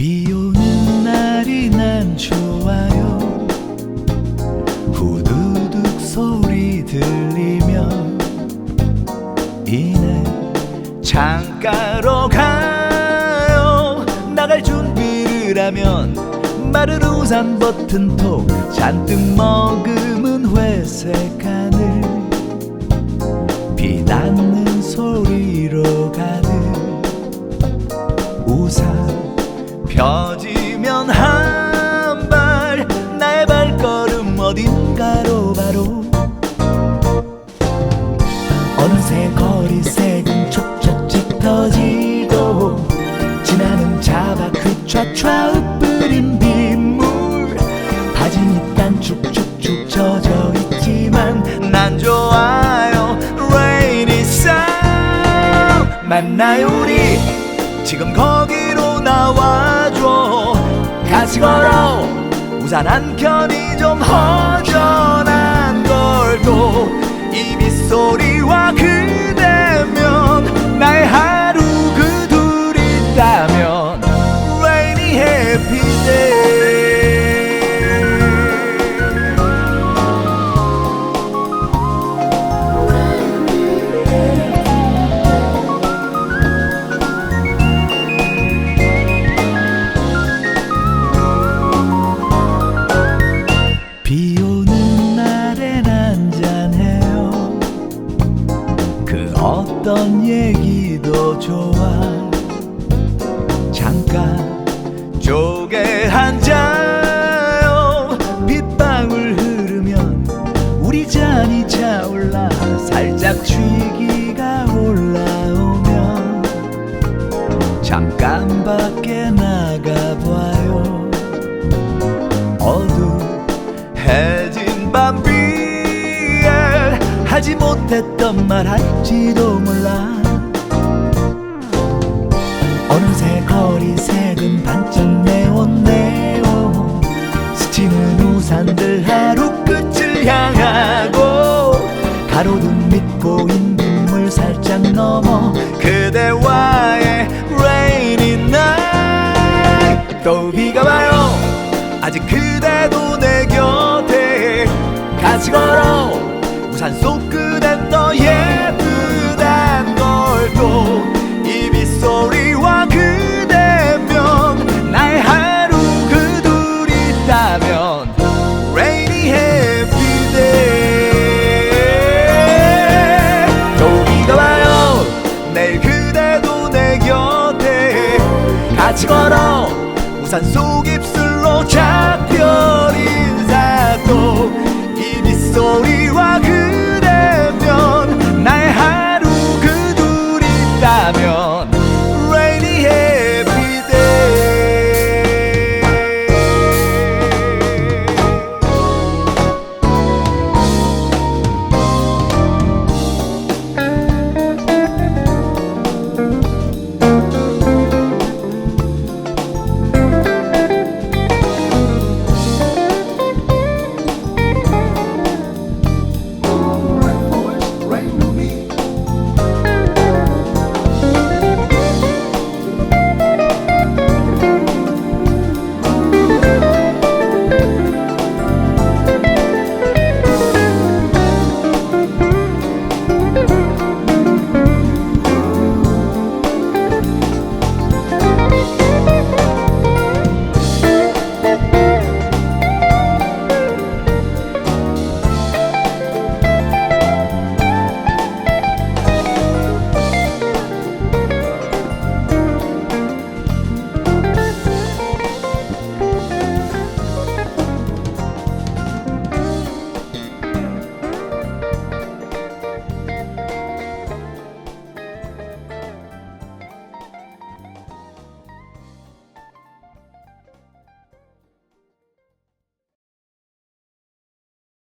비 오는 날이 난 좋아요. 후두둑 소리 들리면 이내 창가로 가요. 나갈 준비를 하면 마른 우산 버튼 톡 잔뜩 머금은 회색 하늘. 비 닿는 소리로 가득 펴지면 한 발 나의 발걸음 어딘가로 바로. 어느새 거리색은 촉촉 짙어지고 지나는 자바크 촤촤 흩뿌린 빗물. 바지니깐 축축축 젖어 있지만 난 좋아요. Rainy Sound. 만나요 우리. 지금 거기로 나와줘. 같이 걸어. 우산 한 켠이 좀 허전한 걸도 이 빗소리와 그대면 나의 하루 그 둘이 있다면 Rainy Happy Day 좋아. 잠깐 쪼개 앉아요 빗방울 흐르면 우리 잔이 차올라. 살짝 취기가 올라오면 잠깐 밖에 나가봐요. 어두해진 밤 위에 하지 못했던 말 할지도 몰라 거리 색은 반짝 내온네요 스치는 우산들 하루 끝을 향하고 가로등 밑 고인 빗물 살짝 넘어 그대와의 rainy night. 또 비가 와요. 아직 그대도 내 곁에 같이 걸어. 우산 속 그댄 더 예쁘단 걸또 산속 입술로 작별